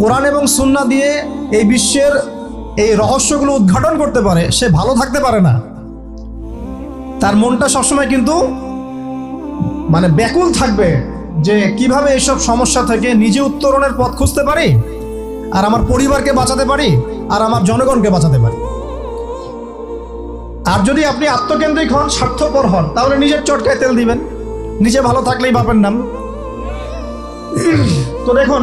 কোরআন এবং সুন্না দিয়ে এই বিশ্বের এই রহস্যগুলো উদ্ঘাটন করতে পারে, সে ভালো থাকতে পারে না। তার মনটা সবসময় কিন্তু মানে ব্যাকুল থাকবে যে কীভাবে এইসব সমস্যা থেকে নিজে উত্তরণের পথ খুঁজতে পারি, আর আমার পরিবারকে বাঁচাতে পারি, আর আমার জনগণকে বাঁচাতে পারি। আর যদি আপনি আত্মকেন্দ্রিক হন, স্বার্থপর হন, তাহলে নিজের চটকায় তেল দিবেন, নিজে ভালো থাকলেই বাপের নাম। তো দেখুন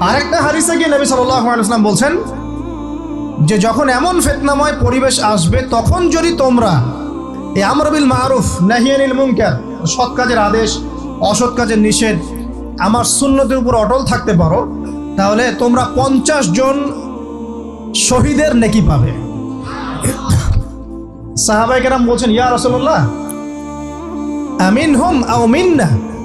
আরেকটা হারিসে গিয়ে নবী সাল্লাম বলছেন যে যখন এমন ফেতনাময় পরিবেশ আসবে, তখন যদি তোমরা আমরবিল মারুফ নাহিয়ানিল মুনকার, সৎ কাজের আদেশ, অসৎ কাজের নিষেধ, আমার শূন্যতের উপর অটল থাকতে পারো, তাহলে তোমরা পঞ্চাশ জন শহীদের নেকি পাবে। সাহাবাই কেরাম বলছেন, ইয়া রসল্লাহ আমিন হুম আমিন না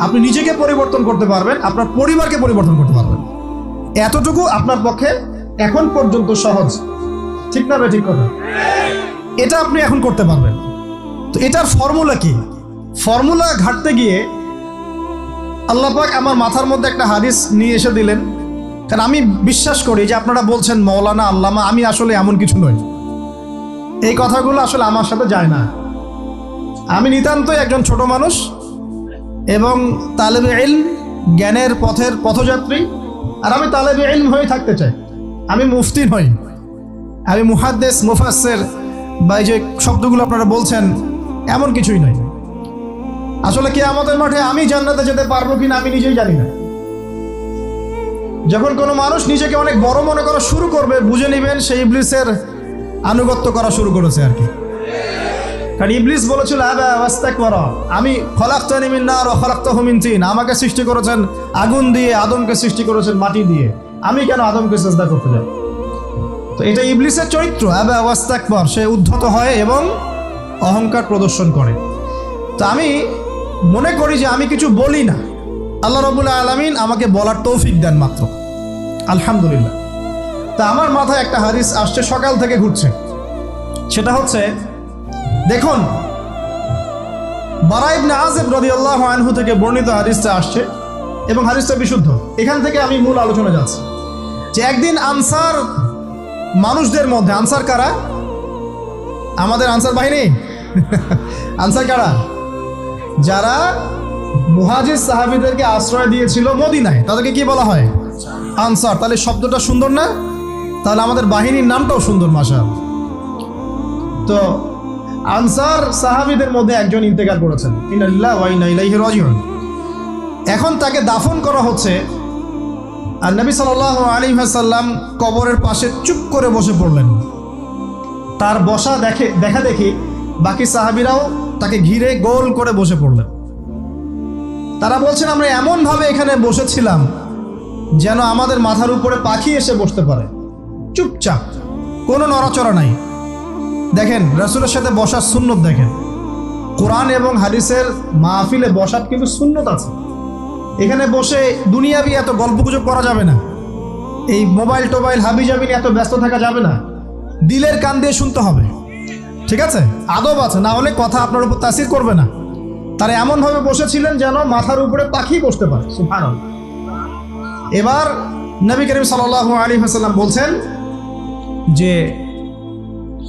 আপনি নিজেকে পরিবর্তন করতে পারবেন, আপনার পরিবারকে পরিবর্তন করতে পারবেন। এতটুকু আপনার পক্ষে এখন পর্যন্ত সহজ। ঠিক না ঠিক কথা? এটা আপনি এখন করতে পারবেন। তো এটার ফর্মুলা কি? ফর্মুলা ঘাটতে গিয়ে আল্লাহ পাক আমার মাথার মধ্যে একটা হাদিস নিয়ে এসে দিলেন। কারণ আমি বিশ্বাস করি যে আপনারা বলছেন, মৌলানা, আল্লামা, আমি আসলে এমন কিছু নই। এই কথাগুলো আসলে আমার সাথে যায় না। আমি নিতান্তই একজন ছোট মানুষ এবং তালেবে ইলম জ্ঞানের পথের পথযাত্রী। আর আমি তালেবে ইলম হয়ে থাকতে চাই। আমি মুফতি নই। আমি মুহাদ্দেস মুফাসের বা এই যে শব্দগুলো আপনারা বলছেন, এমন কিছুই নয় আসলে কি আমাদের মাঠে আমি জান্নাতে যেতে পারব কিনা আমি নিজেই জানি না। যখন কোনো মানুষ নিজেকে অনেক বড় মনে করা শুরু করবে, বুঝে নেবেন সেই ইবলিসের আনুগত্য করা শুরু করেছে আর কি। কারণ ইবলিস বলেছিল আমি খলাক্তানি মিন নার ওয়া খলাক্তাহু মিন তিন। আমাকে সৃষ্টি করেছেন আগুন দিয়ে, আদমকে সৃষ্টি করেছেন মাটি দিয়ে। আমি কেন আদমকে চেষ্টা করতে যাই তো এটা ইবলিসের চরিত্র আবা ওয়াস্তাকবার। সে উদ্ধত হয় এবং অহংকার প্রদর্শন করে। তো আমি মনে করি যে আমি কিছু বলি না। আল্লাহ রবুল্লা আলমিন আমাকে বলার তৌফিক দেন মাত্র। আলহামদুলিল্লাহ। তা আমার মাথায় একটা হাদিস আসছে সকাল থেকে ঘুরছে। সেটা হচ্ছে দেখুন বারাইবনে আজেব রবি আল্লাহ আনহু থেকে বর্ণিত হাদিসটা আসছে এবং হাদিসটা বিশুদ্ধ। এখান থেকে আমি মূল আলোচনা যাচ্ছি। যে একদিন আনসার মানুষদের মধ্যে, আনসার কারা? আমাদের আনসার বাহিনী? আনসার কারা? যারা মুহাজির সাহাবিদেরকে আশ্রয় দিয়েছিল মদিনায়। তাদেরকে কি বলা হয়? আনসার। তাহলে শব্দটা সুন্দর না? তাহলে আমাদের বাহিনীর নামটাও সুন্দর মাসা তো আনসার সাহাবিদের মধ্যে একজন ইন্তেকাল করেছেন। এখন তাকে দাফন করা হচ্ছে আর নবী সাল্লাল্লাহু আলাইহি ওয়াসাল্লাম কবরের পাশে চুপ করে বসে পড়লেন। তার বসা দেখে দেখা দেখি বাকি সাহাবিরাও তাকে ঘিরে গোল করে বসে পড়লেন। তারা বলছেন, আমরা এমনভাবে এখানে বসেছিলাম যেন আমাদের মাথার উপরে পাখি এসে বসতে পারে। চুপচাপ, কোনো নড়াচড়া নাই। দেখেন, রসুলের সাথে বসার সুন্নত দেখেন। কোরআন এবং হাদিসের মাহফিলে বসার কিন্তু সুন্নত আছে। এখানে বসে দুনিয়াবি এত গল্পগুজব করা যাবে না। এই মোবাইল টোবাইল হাবি জাবি এত ব্যস্ত থাকা যাবে না। দিলের কান দিয়ে শুনতে হবে। ঠিক আছে? আদব আছে, না হলে কথা আপনার উপর তাসির করবে না। তারা এমনভাবে বসেছিলেন যেন মাথার উপরে পাখি বসতে পারে। এবার নবী করিম সাল আলী হাসাল্লাম বলছেন যে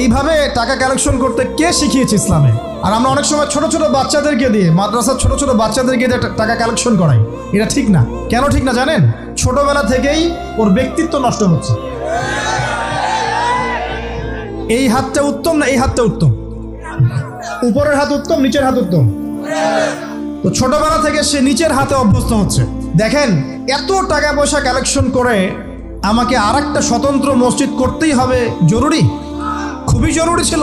এইভাবে টাকা কালেকশন করতে কে শিখিয়েছে ইসলামে? আর আমরা অনেক সময় ছোট ছোট বাচ্চাদেরকে দিয়ে মাদ্রাসার ছোট ছোট বাচ্চাদেরকে দিয়ে টাকা কালেকশন করাই। এটা ঠিক না। কেন ঠিক না জানেন? ছোটবেলা থেকেই ওর ব্যক্তিত্ব নষ্ট হচ্ছে। এই হাতটা উত্তম না এই হাতটা উত্তম? উপরের হাত উত্তম, নিচের হাত উত্তম? তো ছোটবেলা থেকে সে নিচের হাতে অভ্যস্ত হচ্ছে। দেখেন, এত টাকা পয়সা কালেকশন করে আমাকে আর একটা স্বতন্ত্র মসজিদ করতেই হবে জরুরি? খুবই জরুরি ছিল।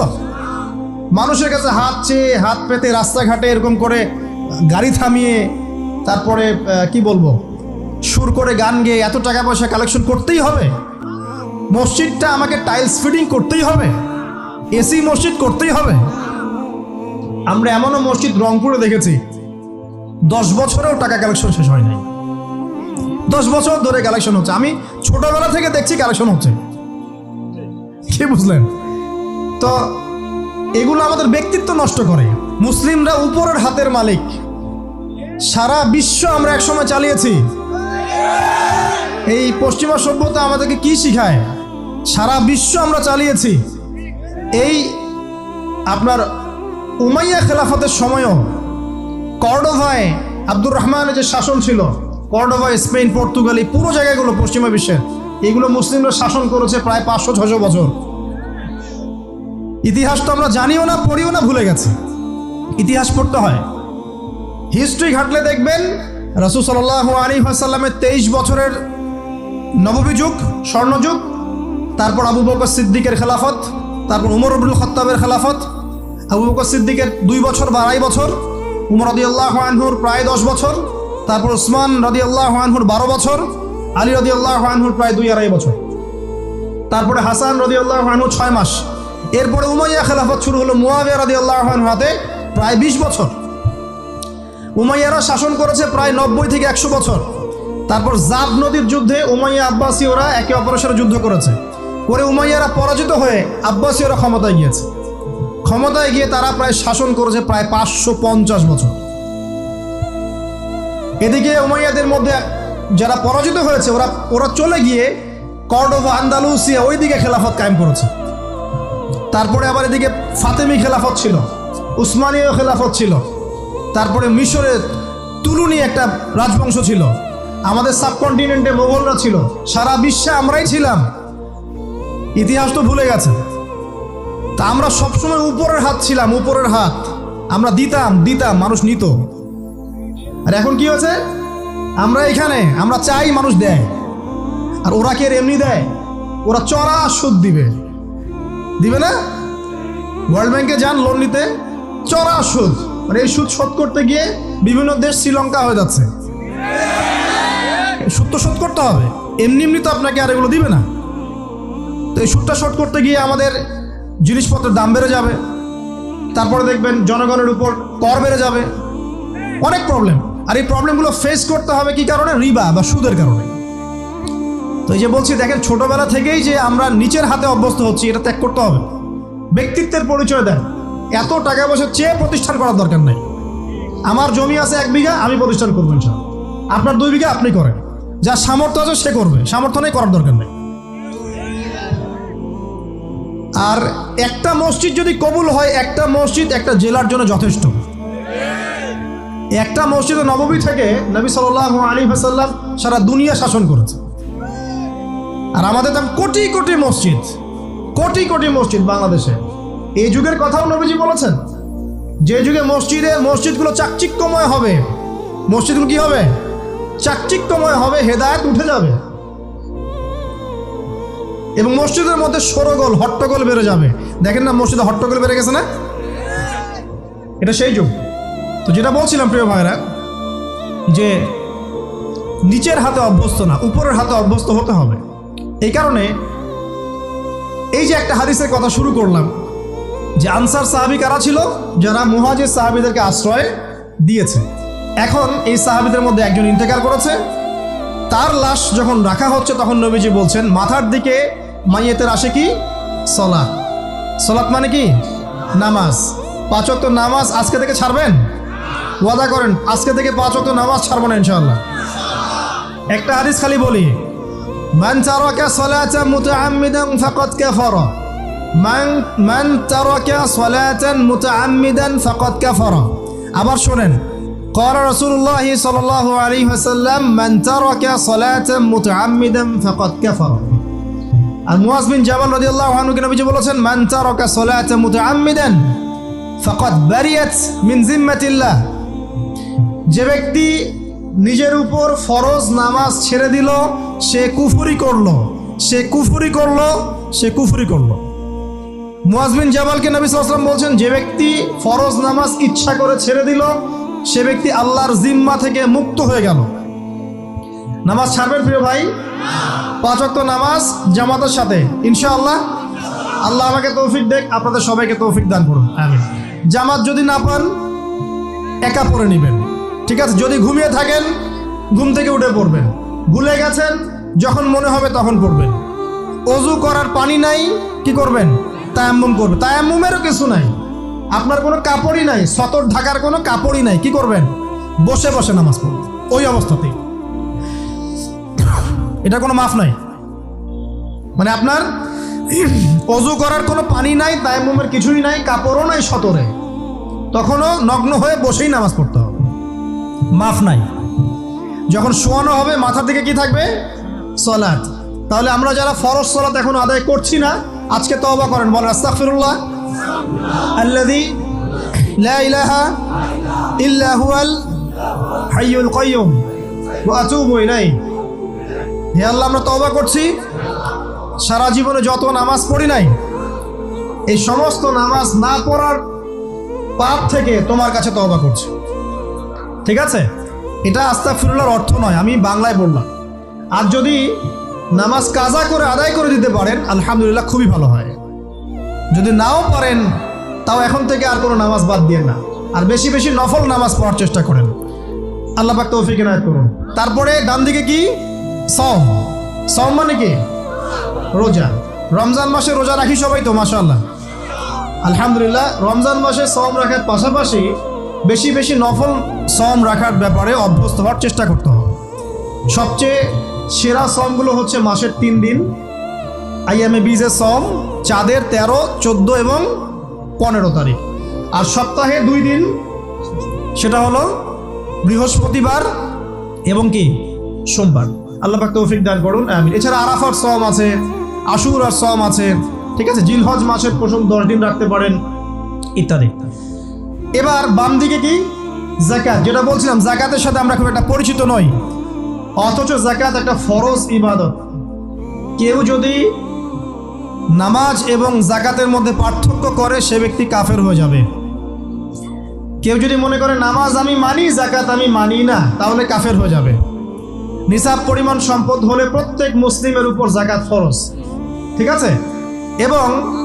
মানুষের কাছে হাত চেয়ে, হাত পেতে রাস্তাঘাটে এরকম করে গাড়ি থামিয়ে, তারপরে কি বলব? সুর করে গান গেয়ে এত টাকা পয়সা কালেকশন করতেই হবে। মসজিদটা আমাকে টাইলস ফিটিং করতেই হবে। এসি মসজিদ করতেই হবে। আমরা এমনও মসজিদ রংপুরে দেখেছি। দশ বছরেও টাকা কালেকশন শেষ হয় নাই। দশ বছর ধরে কালেকশন হচ্ছে। আমি ছোটবেলা থেকে দেখছি কালেকশন হচ্ছে। কি বুঝলেন? তো এগুলো আমাদের ব্যক্তিত্ব নষ্ট করে। মুসলিমরা উপরের হাতের মালিক। সারা বিশ্ব আমরা একসময় চালিয়েছি। এই পশ্চিমা সভ্যতা আমাদেরকে কি শিখায়? সারা বিশ্ব আমরা চালিয়েছি। এই আপনার উমাইয়া খেলাফতের সময়ও কর্ডোভায় আব্দুর রহমানের যে শাসন ছিল কর্ডোভা স্পেন, পর্তুগাল, এই পুরো জায়গাগুলো পশ্চিমা বিশ্বের, এগুলো মুসলিমরা শাসন করেছে প্রায় পাঁচশো ছশো বছর। ইতিহাস তো আমরা জানিও না, পড়িও না, ভুলে গেছি। ইতিহাস পড়তে হয়। হিস্ট্রি ঘাটলে দেখবেন, রসুল সাল আলী আসাল্লামের তেইশ বছরের নববী যুগ স্বর্ণযুগ, তারপর আবু বকর সিদ্দিকের খেলাফত, তারপর উমর আব্দুল খত্তাবের খেলাফত, আবু বকর সিদ্দিকের দুই বছর বা আড়াই বছর, উমর রদি আল্লাহ আনহুর প্রায় দশ বছর, তারপর উসমান রদি আল্লাহ আনহুর বারো বছর, আলী রদি আল্লাহ আনহুর প্রায় দুই আড়াই বছর। তারপরে হাসান রদি আল্লাহ আনহু ছয় মাস। এরপরে উমাইয়া খেলাফত শুরু হলো। মুয়াবিয়া রদি আল্লাহ আনহু হাতে প্রায় বিশ বছর। উমাইয়ারা শাসন করেছে প্রায় নব্বই থেকে একশো বছর। তারপর জাব নদীর যুদ্ধে উমাইয়া আব্বাসী ওরা একে অপরের যুদ্ধ করেছে। করে উমাইয়ারা পরাজিত হয়ে আব্বাসীয়রা ক্ষমতায় গিয়েছে। ক্ষমতায় গিয়ে তারা প্রায় শাসন করেছে প্রায় পাঁচশো পঞ্চাশ বছর। এদিকে উমাইয়াদের মধ্যে যারা পরাজিত হয়েছে, ওরা ওরা চলে গিয়ে কর্ডোভা আন্দালুসিয়া ওই দিকে খেলাফত কায়েম করেছে। তারপরে আবার এদিকে ফাতেমি খেলাফত ছিল, উসমানীয় খেলাফত ছিল, তারপরে মিশরে তুলুনি একটা রাজবংশ ছিল, আমাদের সাবকন্টিনেন্টে মোগলরা ছিল, সারা বিশ্বে আমরাই ছিলাম। ইতিহাস তো ভুলে গেছে। তা আমরা সবসময় উপরের হাত ছিলাম, উপরের হাত। আমরা দিতাম দিতাম, মানুষ নিত। আর এখন কি হয়েছে? আমরা এখানে, আমরা চাই মানুষ দেয়। আর ওরা কি এমনি দেয়? ওরা চড়া সুদ দিবে। দিবে না? ওয়ার্ল্ড ব্যাংকে যান লোন নিতে। চড়া সুদ। মানে এই সুদ শোধ করতে গিয়ে বিভিন্ন দেশ শ্রীলঙ্কা হয়ে যাচ্ছে। সুদ তো শোধ করতে হবে। এমনি এমনি তো আপনাকে আর এগুলো দিবে না। তো এই সুদটা শোধ করতে গিয়ে আমাদের জিনিসপত্রের দাম বেড়ে যাবে। তারপরে দেখবেন জনগণের উপর কর বেড়ে যাবে। অনেক প্রবলেম আর এই প্রবলেমগুলো ফেস করতে হবে কি কারণে? রিবা বা সুদের কারণে। তো এই যে বলছি, দেখেন ছোটবেলা থেকেই যে আমরা নিচের হাতে অভ্যস্ত হচ্ছি, এটা ত্যাগ করতে হবে। ব্যক্তিত্বের পরিচয় দেন। এত টাকা পয়সা চেয়ে প্রতিষ্ঠান করার দরকার নেই। আমার জমি আছে এক বিঘা, আমি প্রতিষ্ঠান করব ইনশাল্লাহ আপনার দুই বিঘা, আপনি করেন। যার সামর্থ্য আছে সে করবে। সামর্থ্য নেই, করার দরকার নেই। আর একটা মসজিদ যদি কবুল হয়, একটা মসজিদ একটা জেলার জন্য যথেষ্ট। একটা মসজিদে নবমী থেকে নবী সাল আলী হাসাল্লাম সারা দুনিয়া শাসন করেছে। আর আমাদের তো কোটি কোটি মসজিদ, কোটি কোটি মসজিদ বাংলাদেশে। এই যুগের কথাও নবীজি বলেছেন, যে যুগে মসজিদে মসজিদগুলো চাকচিক্যময় হবে। মসজিদগুলো কি হবে? চাকচিক্যময় হবে, হেদায়ত উঠে যাবে। এবং মসজিদের মধ্যে সরগোল, হট্টগোল বেড়ে যাবে। দেখেন না, মসজিদে হট্টগোল বেড়ে গেছে না? এটা সেই যুগ। তো যেটা বলছিলাম, প্রিয় ভাইরা যে নিচের হাতে অভ্যস্ত না, উপরের হাতে অভ্যস্ত হতে হবে। এই কারণে এই যে একটা হাদিসের কথা শুরু করলাম, যে আনসার সাহাবি কারা ছিল? যারা মুহাজির সাহাবিদেরকে আশ্রয় দিয়েছে। এখন এই সাহাবিদের মধ্যে একজন ইন্তেকার করেছে। তার লাশ যখন রাখা হচ্ছে, তখন নবীজি বলছেন, মাথার দিকে মাইয়েতের আসে কি? সলাৎ। সলাৎ মানে কি? নামাজ। পাঁচ ওয়াক্ত নামাজ আজকে থেকে ছাড়বেন? ওয়াদা করেন, আজকে থেকে পাঁচ ওয়াক্ত নামাজ ছাড়বো না ইনশাল্লাহ একটা হাদিস খালি বলি মান তারাকা সালাতান মুতাআম্মিদান ফাকাদ কাফারা মান মান তারাকা সালাতান মুতাআম্মিদান ফাকাদ কাফারা আবার শুনেন قال رسول الله صلى الله عليه وسلم من ترك صلاة متعمدا فقد كفر আর মুয়াজ বিন জাবাল রাদিয়াল্লাহু আনহু কে নবীজি বলেছেন মান তারাকা সালাতা মুতাআম্মিদান ফাকাদ বারিয়াত মিন জিম্মাতিল্লাহ যে ব্যক্তি নিজের উপর ফরজ নামাজ ছেড়ে দিল সে কুফুরি করল। সে কুফুরি করল সে কুফুরি করল। মুয়াজ জামালকে নবী ওয়াসাল্লাম বলছেন যে ব্যক্তি ফরজ নামাজ ইচ্ছা করে ছেড়ে দিল সে ব্যক্তি আল্লাহর জিম্মা থেকে মুক্ত হয়ে গেল। নামাজ ছাড়বেন প্রিয় ভাই? পাঁচ ওয়াক্ত নামাজ জামাতের সাথে। ইনশাআল্লাহ। আল্লাহ আমাকে তৌফিক দেখ আপনাদের সবাইকে তৌফিক দান করুন। আমিন। জামাত যদি না পান একা পড়ে নেবেন। ঠিক আছে, যদি ঘুমিয়ে থাকেন, ঘুম থেকে উঠে পড়বেন। ভুলে গেছেন, যখন মনে হবে তখন পড়বেন। অজু করার পানি নাই, কি করবেন? তায়াম্মুম করবে তায়াম্মুমেরও কিছু নাই। আপনার কোনো কাপড়ই নাই, সতর ঢাকার কোনো কাপড়ই নাই, কি করবেন? বসে বসে নামাজ পড়বেন, ওই অবস্থাতেই। এটা কোনো মাফ নাই। মানে আপনার অজু করার কোনো পানি নাই, তায়াম্মুমের কিছুই নাই, কাপড়ও নাই, সতরে। তখনও নগ্ন হয়ে বসেই নামাজ পড়তে হবে। মাফ নাই। যখন শোয়ানো হবে, মাথা থেকে কি থাকবে? সলাদ তাহলে আমরা যারা ফরজ সলাৎ এখন আদায় করছি না, আজকে তওবা করেন। বলেন, আস্তাগফিরুল্লাহ। আল্লাযী লা ইলাহা ইল্লা হুয়াল হাইয়ুল কাইয়ুম। ওয়া আতুবু ইলাইহি। হে আল্লাহ, আমরা তওবা করছি। সারা জীবনে যত নামাজ পড়ি নাই, এই সমস্ত নামাজ না পড়ার পাপ থেকে তোমার কাছে তওবা করছি। ঠিক আছে? এটা আস্তাগফিরুল্লাহর অর্থ নয়, আমি বাংলায় বললাম। আর যদি নামাজ কাজা করে আদায় করে দিতে পারেন, আলহামদুলিল্লাহ খুবই ভালো হয়। যদি নাও পারেন, তাও এখন থেকে আর কোনো নামাজ বাদ দিয়ে না। আর বেশি বেশি নফল নামাজ পড়ার চেষ্টা করেন। আল্লাহ পাক তৌফিক এনায়েত করুন। তারপরে ডান দিকে কি? সম সম মানে কি? রোজা। রমজান মাসে রোজা রাখি সবাই তো, মাশাআল্লাহ। আলহামদুলিল্লাহ, রমজান মাসে সম রাখার পাশাপাশি বেশি বেশি নফল সম রাখার ব্যাপারে অভ্যস্ত হওয়ার চেষ্টা করতে হবে। সবচেয়ে সেরা সমগুলো হচ্ছে মাসের তিন দিন আইএমএ বিজের সম, চাঁদের তেরো, চোদ্দ এবং পনেরো তারিখ। আর সপ্তাহে দুই দিন, সেটা হলো বৃহস্পতিবার এবং কি? সোমবার। আল্লাহ পাক তৌফিক দান করুন, আমিন। এছাড়া আরাফার সম আছে আশুর আর সম আছে, ঠিক আছে? জিলহজ মাসের প্রথম দশ দিন রাখতে পারেন, ইত্যাদি। এবার বাম দিকে কি? জাকাত যেটা বলছিলাম জাকাতের সাথে আমরা খুব একটা পরিচিত নই। অথচ জাকাত একটা ফরজ ইবাদত। কেউ যদি নামাজ এবং জাকাতের মধ্যে পার্থক্য করে, সে ব্যক্তি কাফের হয়ে যাবে। কেউ যদি মনে করে, নামাজ আমি মানি জাকাত আমি মানি না তাহলে কাফের হয়ে যাবে। নিসাব পরিমাণ সম্পদ হলে প্রত্যেক মুসলিমের উপর জাকাত ফরজ। ঠিক আছে? এবং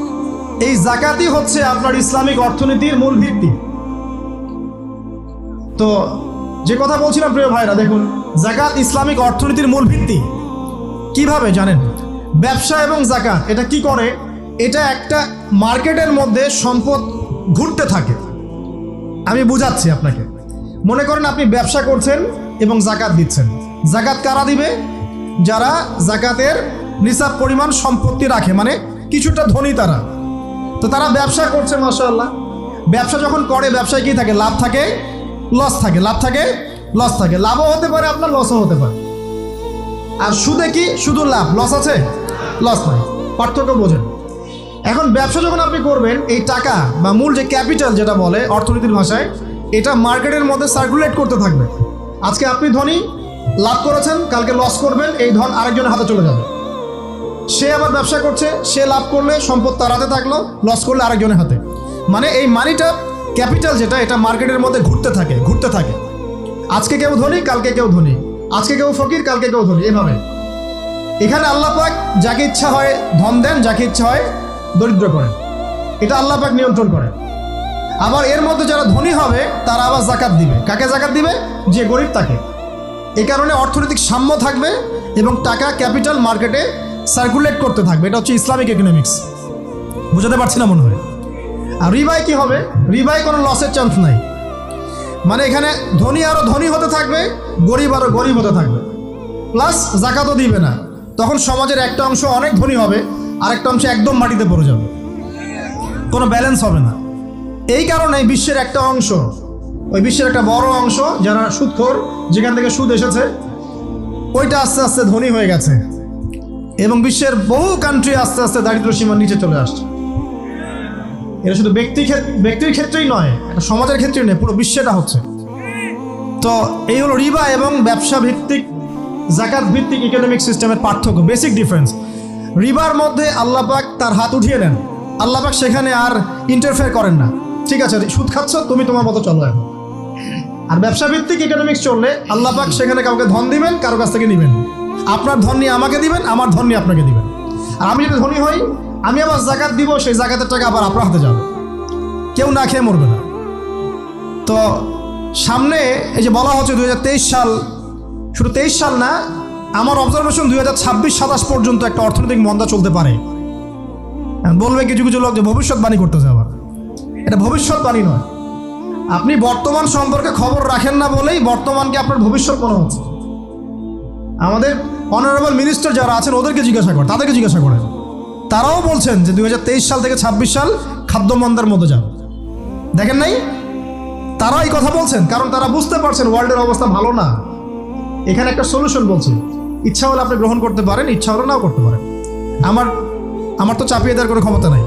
এই জাকাতই হচ্ছে আপনার ইসলামিক অর্থনীতির মূল ভিত্তি। তো যে কথা বলছিলাম প্রিয় ভাইরা, দেখুন, জাকাত ইসলামিক অর্থনীতির মূল ভিত্তি। কীভাবে জানেন? ব্যবসা এবং জাকাত, এটা কি করে? এটা একটা মার্কেটের মধ্যে সম্পদ ঘুরতে থাকে। আমি বুঝাচ্ছি আপনাকে। মনে করেন আপনি ব্যবসা করছেন এবং জাকাত দিচ্ছেন। জাকাত কারা দিবে? যারা জাকাতের নিসাব পরিমাণ সম্পত্তি রাখে মানে কিছুটা ধনী তারা। তো তারা ব্যবসা করছে মাসাল্লাহ ব্যবসা যখন করে, ব্যবসায় কি থাকে? লাভ থাকে লস থাকে, লাভ থাকে লস থাকে। লাভও হতে পারে, আপনার লসও হতে পারে। আর সুদে কি? শুধু লাভ। লস আছে? লস নাই। পার্থক্য বোঝেন। এখন ব্যবসা যখন আপনি করবেন, এই টাকা বা মূল যে ক্যাপিটাল যেটা বলে অর্থনীতির ভাষায়, এটা মার্কেটের মধ্যে সার্কুলেট করতে থাকবে। আজকে আপনি ধনী, লাভ করেছেন, কালকে লস করবেন, এই ধন আরেকজনের হাতে চলে যাবে। সে আবার ব্যবসা করছে, সে লাভ করলে সম্পদ তার হাতে থাকল লস করলে আরেকজনের হাতে। মানে এই মানিটা ক্যাপিটাল যেটা, এটা মার্কেটের মধ্যে ঘুরতে থাকে ঘুরতে থাকে। আজকে কেউ ধনী, কালকে কেউ ধনী। আজকে কেউ ফকির, কালকে কেউ ধনী, এভাবে। এখানে আল্লাহ পাক যাকে ইচ্ছা হয় ধন দেন, যাকে ইচ্ছা হয় দরিদ্র করেন। এটা আল্লাহ পাক নিয়ন্ত্রণ করে আবার এর মধ্যে যারা ধনী হবে, তারা আবার জাকাত দিবে। কাকে জাকাত দিবে? যে গরিব তাকে। এ কারণে অর্থনৈতিক সাম্য থাকবে এবং টাকা, ক্যাপিটাল মার্কেটে সার্কুলেট করতে থাকবে। এটা হচ্ছে ইসলামিক ইকোনমিক্স বুঝাতে পারছি না মনে হয়। আর রিবাই কি হবে? রিবাই কোনো লসের চান্স নাই। মানে এখানে ধনী আরও ধনী হতে থাকবে, গরিব আরও গরিব হতে থাকবে। প্লাস জাকাতও দিবে না। তখন সমাজের একটা অংশ অনেক ধনী হবে, আরেকটা অংশ একদম মাটিতে পড়ে যাবে। কোনো ব্যালেন্স হবে না। এই কারণে বিশ্বের একটা অংশ, ওই বিশ্বের একটা বড় অংশ যারা সুদখোর, যেখান থেকে সুদ এসেছে, ওইটা আস্তে আস্তে ধনী হয়ে গেছে। এবং বিশ্বের বহু কান্ট্রি আস্তে আস্তে দারিদ্র সীমার নিচে চলে আসছে। এটা শুধু ব্যক্তি ব্যক্তির ক্ষেত্রেই নয়, এটা সমাজের ক্ষেত্রেই নয়, পুরো বিশ্বেটা হচ্ছে। তো এই হলো রিবা এবং ব্যবসা ভিত্তিক জাকাত ভিত্তিক ইকোনমিক সিস্টেমের পার্থক্য বেসিক ডিফারেন্স রিবার মধ্যে আল্লাহ পাক তার হাত উঠিয়ে নেন। আল্লাহ পাক সেখানে আর ইন্টারফেয়ার করেন না। ঠিক আছে, সুদ খাচ্ছ, তুমি তোমার মতো চলো এখন। আর ব্যবসা ভিত্তিক ইকোনমিক্স চললে আল্লাহ পাক সেখানে কাউকে ধন দিবেন, কারও কাছ থেকে নেবেন আপনার ধন নিয়ে আমাকে দিবেন, আমার ধন নিয়ে আপনাকে দিবেন। আর আমি যদি ধনী হই আমি আবার জাকাত দিব, সেই জাকাতের টাকা আবার আপনার হাতে যাবে। কেউ না খেয়ে মরবে না। তো সামনে এই যে বলা হচ্ছে দু হাজার তেইশ সাল, শুধু তেইশ সাল না, আমার অবজারভেশন দুই হাজার ছাব্বিশ, সাতাশ পর্যন্ত একটা অর্থনৈতিক মন্দা চলতে পারে। বলবে কিছু কিছু লোক যে ভবিষ্যৎবাণী করতে যাওয়া এটা ভবিষ্যৎবাণী নয়। আপনি বর্তমান সম্পর্কে খবর রাখেন না বলেই বর্তমানকে আপনার ভবিষ্যৎ মনে হচ্ছে? আমাদের অনারেবল মিনিস্টার যারা আছেন, ওদেরকে জিজ্ঞাসা করেন তাদেরকে জিজ্ঞাসা করেন। তারাও বলছেন যে দু হাজার তেইশ সাল থেকে ছাব্বিশ সাল খাদ্যমন্দার মধ্যে যাবে দেখেন নাই? তারা এই কথা বলছেন, কারণ তারা বুঝতে পারছেন ওয়ার্ল্ডের অবস্থা ভালো না। এখানে একটা সলিউশন বলছে, ইচ্ছা হলে আপনি গ্রহণ করতে পারেন, ইচ্ছা হলে নাও করতে পারেন। আমার আমার তো চাপিয়ে দেওয়ার কোনো ক্ষমতা নাই।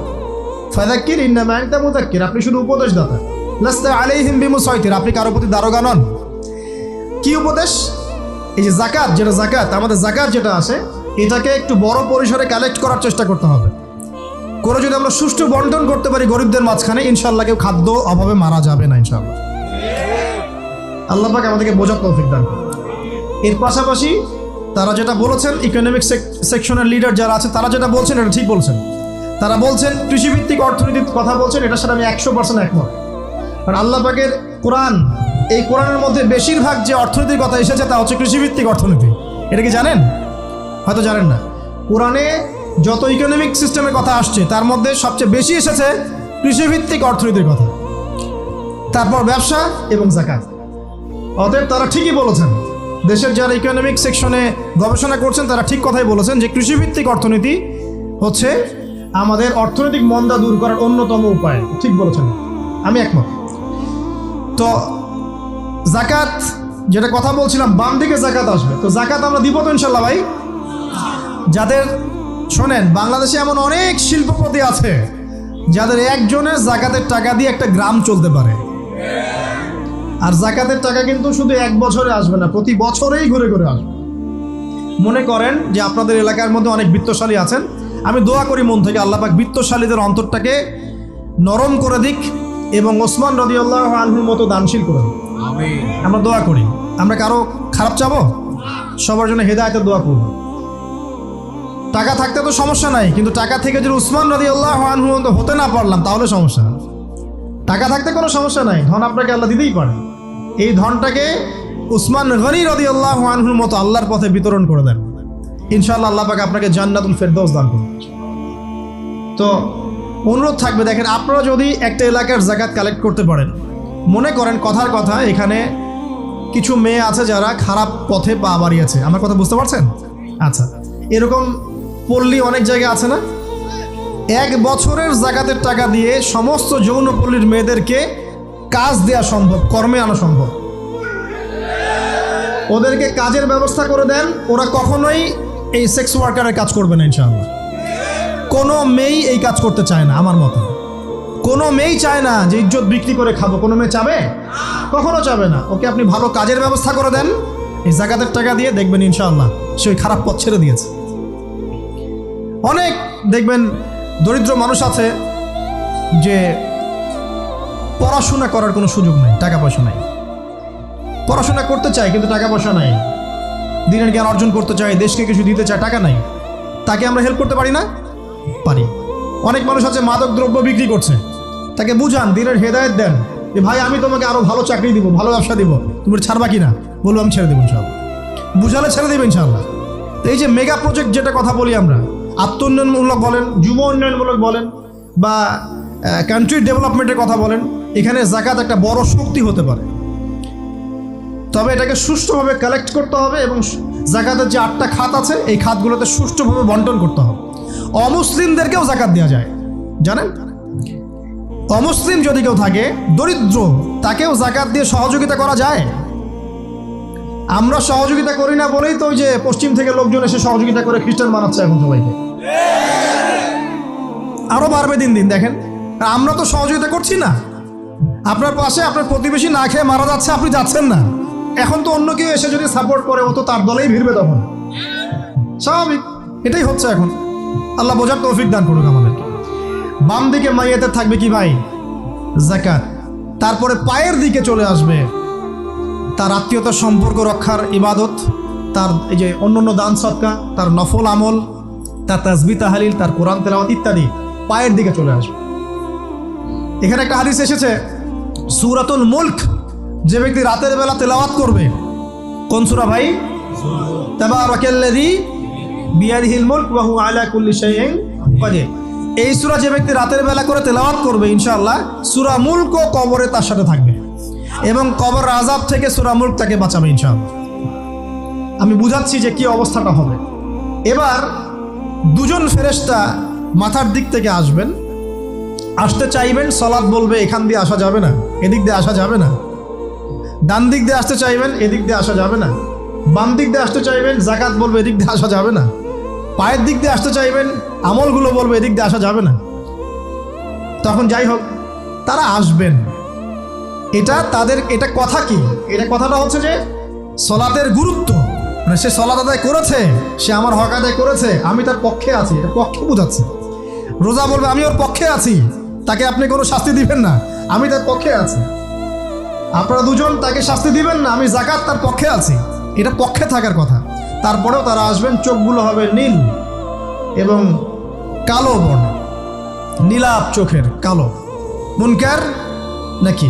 ফাদাক্কির ইন্নামা আনতা মুযাক্কির, আপনি শুধু উপদেশ দাতা লাস্তা আলাইহিম বিমুসাইতির, আপনি কারও প্রতি দারোগা নন। কি উপদেশ? এই যে জাকাত যেটা জাকাত আমাদের জাকাত যেটা আছে এটাকে একটু বড় পরিসরে কালেক্ট করার চেষ্টা করতে হবে। করে যদি আমরা সুষ্ঠু বন্টন করতে পারি গরিবদের মাঝখানে ইনশাল্লাহ কেউ খাদ্য অভাবে মারা যাবে না ইনশাল্লাহ আল্লাহ পাক আমাদেরকে বোঝার তৌফিক দান এর পাশাপাশি তারা যেটা বলেছেন ইকোনমিক সেকশনের লিডার যারা আছে, তারা যেটা বলছেন, এটা ঠিক বলছেন। তারা বলছেন, কৃষিভিত্তিক অর্থনীতির কথা বলছেন, এটার সাথে আমি একশো পার্সেন্ট একমত। কারণ আল্লাহ পাকের কোরআন, এই কোরআনের মধ্যে বেশিরভাগ যে অর্থনীতির কথা এসেছে, তা হচ্ছে কৃষিভিত্তিক অর্থনীতি। এটা কি জানেন? হয়তো জানেন না। কোরআনে যত ইকোনমিক সিস্টেমের কথা আসছে, তার মধ্যে সবচেয়ে বেশি এসেছে কৃষিভিত্তিক অর্থনীতির কথা। তারপর ব্যবসা এবং জাকাত। অতএব তারা ঠিকই বলেছেন, দেশের যারা ইকোনমিক সেকশনে গবেষণা করছেন, তারা ঠিক কথাই বলেছেন যে কৃষিভিত্তিক অর্থনীতি হচ্ছে আমাদের অর্থনৈতিক মন্দা দূর করার অন্যতম উপায়। ঠিক বলেছেন। আমি একমত। তো জাকাত, যেটা কথা বলছিলাম, বাম দিকে জাকাত আসবে। তো জাকাত আমরা দিব তো ইনশাল্লাহ ভাই। যাদের শোনেন বাংলাদেশে এমন অনেক শিল্পপতি আছে যাদের একজনের জাকাতের টাকা দিয়ে একটা গ্রাম চলতে পারে। আর জাকাতের টাকা কিন্তু শুধু এক বছরে আসবে না প্রতি বছরেই ঘুরে ঘুরে আসবে। মনে করেন যে আপনাদের এলাকার মধ্যে অনেক বৃত্তশালী আছেন আমি দোয়া করি মন থেকে আল্লাপাক বৃত্তশালীদের অন্তরটাকে নরম করে দিক এবং ওসমান রদিউল্লাহ আনহুর মতো দানশীল করে দিক। আমরা দোয়া করি। আমরা কারও খারাপ চাবো? সবার জন্য হেদায়তের দোয়া করব। টাকা থাকতে তো সমস্যা নাই, কিন্তু টাকা থেকে যদি উসমান রদি আল্লাহ হতে না পারলাম, তাহলে সমস্যা টাকা থাকতে কোনো সমস্যা নাই, ধন আপনাকে আল্লাহ দিতেই পারে। এই ধনটাকে উসমান গনি রদি আল্লাহ আনহুর মতো আল্লাহর পথে বিতরণ করে দেন। ইনশাআল্লাহ আল্লাহ পাকে আপনাকে জান্নাতুল ফেরদৌস দান করুন। তো অনুরোধ থাকবে, দেখেন আপনারা যদি একটা এলাকার জাকাত কালেক্ট করতে পারেন, মনে করেন কথার কথা, এখানে কিছু মেয়ে আছে যারা খারাপ পথে পা বাড়িয়েছে। আমার কথা বুঝতে পারছেন? আচ্ছা এরকম পল্লী অনেক জায়গায় আছে না? এক বছরের জাকাতের টাকা দিয়ে সমস্ত যৌনপল্লীর মেয়েদেরকে কাজ দেওয়া সম্ভব, কর্মে আনা সম্ভব। ওদেরকে কাজের ব্যবস্থা করে দেন, ওরা কখনোই এই সেক্স ওয়ার্কারের কাজ করবে না, ইনশাআল্লাহ। কোনো মেয়েই এই কাজ করতে চায় না, আমার মতে। কোনো মেয়েই চায় না যে ইজ্জত বিক্রি করে খাব। কোনো মেয়ে চাবে? কখনো চাবে না। ওকে আপনি ভালো কাজের ব্যবস্থা করে দেন, এই জাকাতের টাকা দিয়ে দেখবেন, ইনশাআল্লাহ, সে ওই খারাপ পথ ছেড়ে দিয়েছে। অনেক দেখবেন দরিদ্র মানুষ আছে যে পড়াশোনা করার কোনো সুযোগ নেই, টাকা পয়সা নাই। পড়াশোনা করতে চায় কিন্তু টাকা পয়সা নাই। দিনের জ্ঞান অর্জন করতে চায়, দেশকে কিছু দিতে চায়, টাকা নাই। তাকে আমরা হেল্প করতে পারি না? পারি। অনেক মানুষ আছে মাদক দ্রব্য বিক্রি করছে। তাকে বুঝান, দিনের হেদায়ত দেন যে, ভাই, আমি তোমাকে আরও ভালো চাকরি দিব, ভালো ব্যবসা দিব। তুমি ছাড়বা কিনা? বলব, আমি ছেড়ে দেবো ইনশাল্লাহ বুঝালে ছেড়ে দেবে ইনশাল্লাহ এই যে মেগা প্রজেক্ট যেটা কথা বলি আমরা আত্ম উন্নয়নমূলক বলেন, যুব উন্নয়নমূলক বলেন বা কান্ট্রি ডেভেলপমেন্টের কথা বলেন, এখানে জাকাত একটা বড় শক্তি হতে পারে। তবে এটাকে সুষ্ঠুভাবে কালেক্ট করতে হবে এবং জাকাতের যে আটটা খাত আছে, এই খাতগুলোতে সুষ্ঠুভাবে বন্টন করতে হবে। অমুসলিমদেরকেও জাকাত দেওয়া যায়, জানেন? অমুসলিম যদি কেউ থাকে, দরিদ্র, তাকেও জাকাত দিয়ে সহযোগিতা করা যায়। আমরা সহযোগিতা করি না বলেই তো ওই যে পশ্চিম থেকে লোকজন এসে সহযোগিতা করে খ্রিস্টান বানাচ্ছে এখন সবাইকে। আরও বাড়বে দিন দিন, দেখেন। আমরা তো সহযোগিতা করছি না। আপনার পাশে আপনার প্রতিবেশী না খেয়ে মারা যাচ্ছে, আপনি যাচ্ছেন না। এখন তো অন্য কেউ এসে যদি সাপোর্ট করে, ও তো তার দলেই ভিড়বে তখন। স্বাভাবিক, এটাই হচ্ছে এখন। আল্লাহ বোঝার তৌফিক দান করুন আমাদেরকে বাম দিকে মাইয়াতে থাকবে কি ভাই? জাকাত। তারপরে পায়ের দিকে চলে আসবে। তার আত্মীয়তার সম্পর্ক রক্ষার ইবাদত, তার এই যে অন্য অন্য দান সৎকা তার নফল আমল, তার তাজবি তাহালিল, তার কোরআন, তেলাওয়াত ইত্যাদি পায়ের দিকে চলে আসবে। এখানে একটা হাদিস এসেছে, সুরাতুল মুল্ক, যে ব্যক্তি রাতের বেলা তেলাওয়াত করবে, কোন সুরা ভাই? তাবারাকাল্লাযী বিয়াদিহিল মুলক হুয়া আলা কুল্লি শাইইন কাদির। এই সূরা যে ব্যক্তি রাতের বেলা করে তেলাওয়াত করবে, ইনশাআল্লাহ, সূরা মুলক কবরে তার সাথে থাকবে। এবং কবর আযাব থেকে সূরা মুলক তাকে বাঁচাবে ইনশাআল্লাহ। আমি বুঝাচ্ছি যে কি অবস্থাটা হবে। এবার দুজন ফেরেশতা মাথার দিক থেকে আসবেন। আসতে চাইবেন সলাৎ বলবে, এখান দিয়ে আসা যাবে না, এদিক দিয়ে আসা যাবে না। ডান দিক দিয়ে আসতে চাইবেন, এদিক দিয়ে আসা যাবে না। বাম দিক দিয়ে আসতে চাইবেন জাকাত বলবে, এদিক দিয়ে আসা যাবে না। পায়ের দিক দিয়ে আসতে চাইবেন, আমলগুলো বলবে, এদিক দিয়ে আসা যাবে না। তখন যাই হোক, তারা আসবেন। এটা তাদের, এটা কথা কি? এটা কথাটা হচ্ছে যে সলাতের গুরুত্ব। মানে সে সলাত আদায় করেছে, সে আমার হক আদায় করেছে, আমি তার পক্ষে আছি, এটা পক্ষে বোঝাচ্ছে। রোজা বলবে, আমি ওর পক্ষে আছি, তাকে আপনি কোনো শাস্তি দিবেন না, আমি তার পক্ষে আছি। আপনারা দুজন তাকে শাস্তি দিবেন না, আমি জাকাত তার পক্ষে আছি। এটা পক্ষে থাকার কথা। তারপরেও তারা আসবেন, চোখগুলো হবে নীল এবং কালো বর্ণ নীলাপ চোখের কালো। মুনকার নাকি?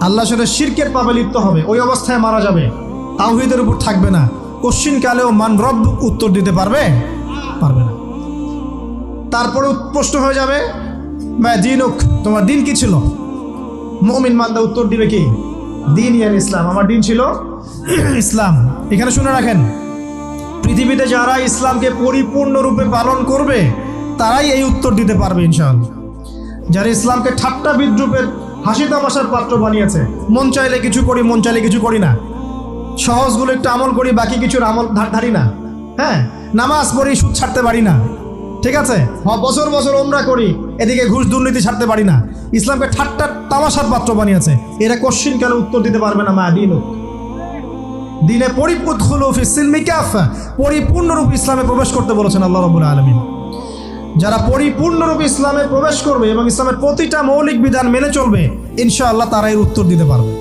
আল্লাহর সাথে শিরকের পাবে লিপ্ত হবে, ওই অবস্থায় মারা যাবে। তাওহিদের উপর থাকবে না। কশ্চিন কালেও মান রব উত্তর দিতে পারবে? পারবে না। তারপরে প্রশ্ন হয়ে যাবে বা দিনুক তোমার দিন কি ছিল? মমিন মান্দা উত্তর দিবে কি? দিন ইয়ান ইসলাম। আমার দিন ছিল ইসলাম। এখানে শুনে রাখেন, পৃথিবীতে যারা ইসলামকে পরিপূর্ণরূপে পালন করবে, তারাই এই উত্তর দিতে পারবে ইনশাআল্লাহ। যারা ইসলামকে ঠাট্টা বিদ্রুপের হাসি তামাশার পাত্র বানিয়েছে। মন চাইলে কিছু করি, মন চাইলে কিছু করি না। সহজগুলো একটু আমল করি, বাকি কিছুর আমল ধার না। হ্যাঁ নামাজ পড়ি, সুদ ছাড়তে পারি না। ঠিক আছে? বছর বছর ওমরা করি, এদিকে ঘুষ দুর্নীতি ছাড়তে পারি না। ইসলামকে ঠাট্টা তামাশার পাত্র বানিয়েছে। এরা কোশ্চিন কেন উত্তর দিতে পারবে না মা দিন? দিনে পরিপুত হলো পরিপূর্ণরূপ ইসলামে প্রবেশ করতে বলেছেন আল্লাহ রবুল আলমিন। যারা পরিপূর্ণরূপে ইসলামে প্রবেশ করবে এবং ইসলামের প্রতিটা মৌলিক বিধান মেনে চলবে, ইনশাআল্লাহ তারা এর উত্তর দিতে পারবে।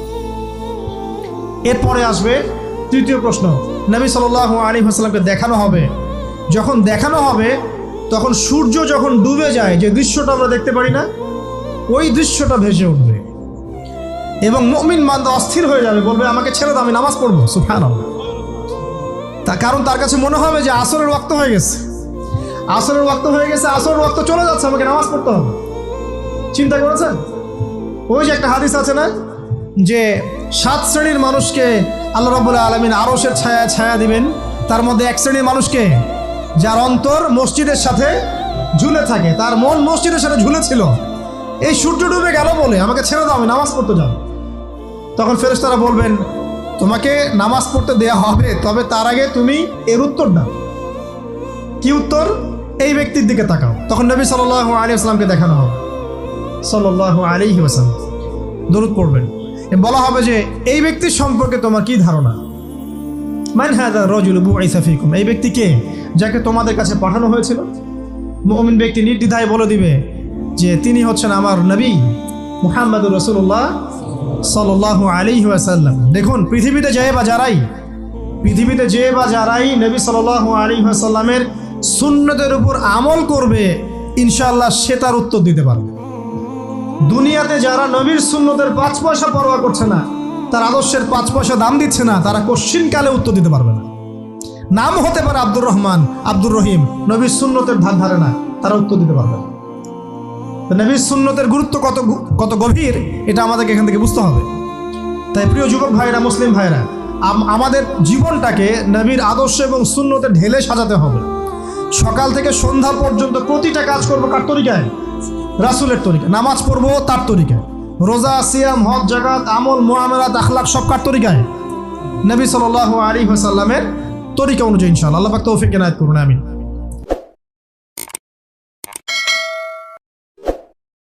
এরপরে আসবে তৃতীয় প্রশ্ন। নবী সাল আলী হাসলামকে দেখানো হবে। যখন দেখানো হবে, তখন সূর্য যখন ডুবে যায়, যে দৃশ্যটা আমরা দেখতে পারি না, ওই দৃশ্যটা ভেসে উঠবে। এবং মমিন মান্দা অস্থির হয়ে যাবে, বলবে, আমাকে ছেড়ে দাও, আমি নামাজ পড়ব। সুফান তা কারণ তার কাছে মনে হবে যে আসরের রক্ত হয়ে গেছে। আসরের রক্ত হয়ে গেছে, আসরের রক্ত চলে যাচ্ছে, আমাকে নামাজ পড়তে হবে। চিন্তা করেছেন? ওই যে একটা হাদিস আছে না, যে সাত শ্রেণির মানুষকে আল্লাহ রবুল্লাহ আলমিন আরসের ছায়া ছায়া দিবেন। তার মধ্যে এক শ্রেণির মানুষকে, যার অন্তর মসজিদের সাথে ঝুলে থাকে, তার মন মসজিদের সাথে ঝুলেছিল। এই সূর্য ডুবে গেল বলে, আমাকে ছেড়ে দাও, আমি নামাজ পড়তে যাও তখন ফেরেশতারা বলবেন, তোমাকে নামাজ পড়তে দেয়া হবে, তবে তার আগে তুমি এর উত্তর দাও। কি উত্তর? এই ব্যক্তির দিকে তাকাও। তখন নবী সাল আলী আসলামকে দেখানো হবে। সাল আলী ওসালাম দরুদ পড়বেন। বলা হবে যে, এই ব্যক্তির সম্পর্কে তোমার কি ধারণা? মান হাদা রজুল বুআইসাফিকুম এই ব্যক্তি কে? যাকে তোমাদের কাছে পাঠানো হয়েছিল। মুমিন ব্যক্তি নির্দ্বিধায় বলে দিবে যে, তিনি হচ্ছেন আমার নবী মুহাম্মদুর রসুল্লাহ সাল্লাহ আলী ওয়াসাল্লাম। দেখুন, পৃথিবীতে যে বা যারাই, পৃথিবীতে যে বা যারাই নবী সাল আলী ওয়াসাল্লামের সুন্নতের উপর আমল করবে, ইনশাআল্লাহ সে তার উত্তর দিতে পারবে। দুনিয়াতে যারা নবীর সুন্নতের পাঁচ পয়সা পরোয়া করছে না, তার আদর্শের পাঁচ পয়সা দাম দিচ্ছে না, তারা কশ্চিন কালে উত্তর দিতে পারবে না। নাম হতে পারে আব্দুর রহমান, আব্দুর রহিম, নবীর সুন্নতের ধার ধারে না, তারা উত্তর দিতে পারবে নবীর সুন্নতের গুরুত্ব কত কত গভীর, এটা আমাদেরকে এখান থেকে বুঝতে হবে। তাই প্রিয় যুবক ভাইরা, মুসলিম ভাইরা আমাদের জীবনটাকে নবীর আদর্শ এবং সুন্নতে ঢেলে সাজাতে হবে। সকাল থেকে সন্ধ্যা পর্যন্ত প্রতিটা কাজ করব কার তরিকায়? রাসুলের তরিকা নামাজ পড়ব তার তরিকায়। রোজা, সিয়াম, হজ জাগাত আমল মোহামেরাত দাখলাক সব কার তরিকায়? নবী সাল আলী হাসাল্লামের তরিকা অনুযায়ী ইনশাল্লাহ আল্লাহ তৌফিক এনায়ত করুন, আমিন।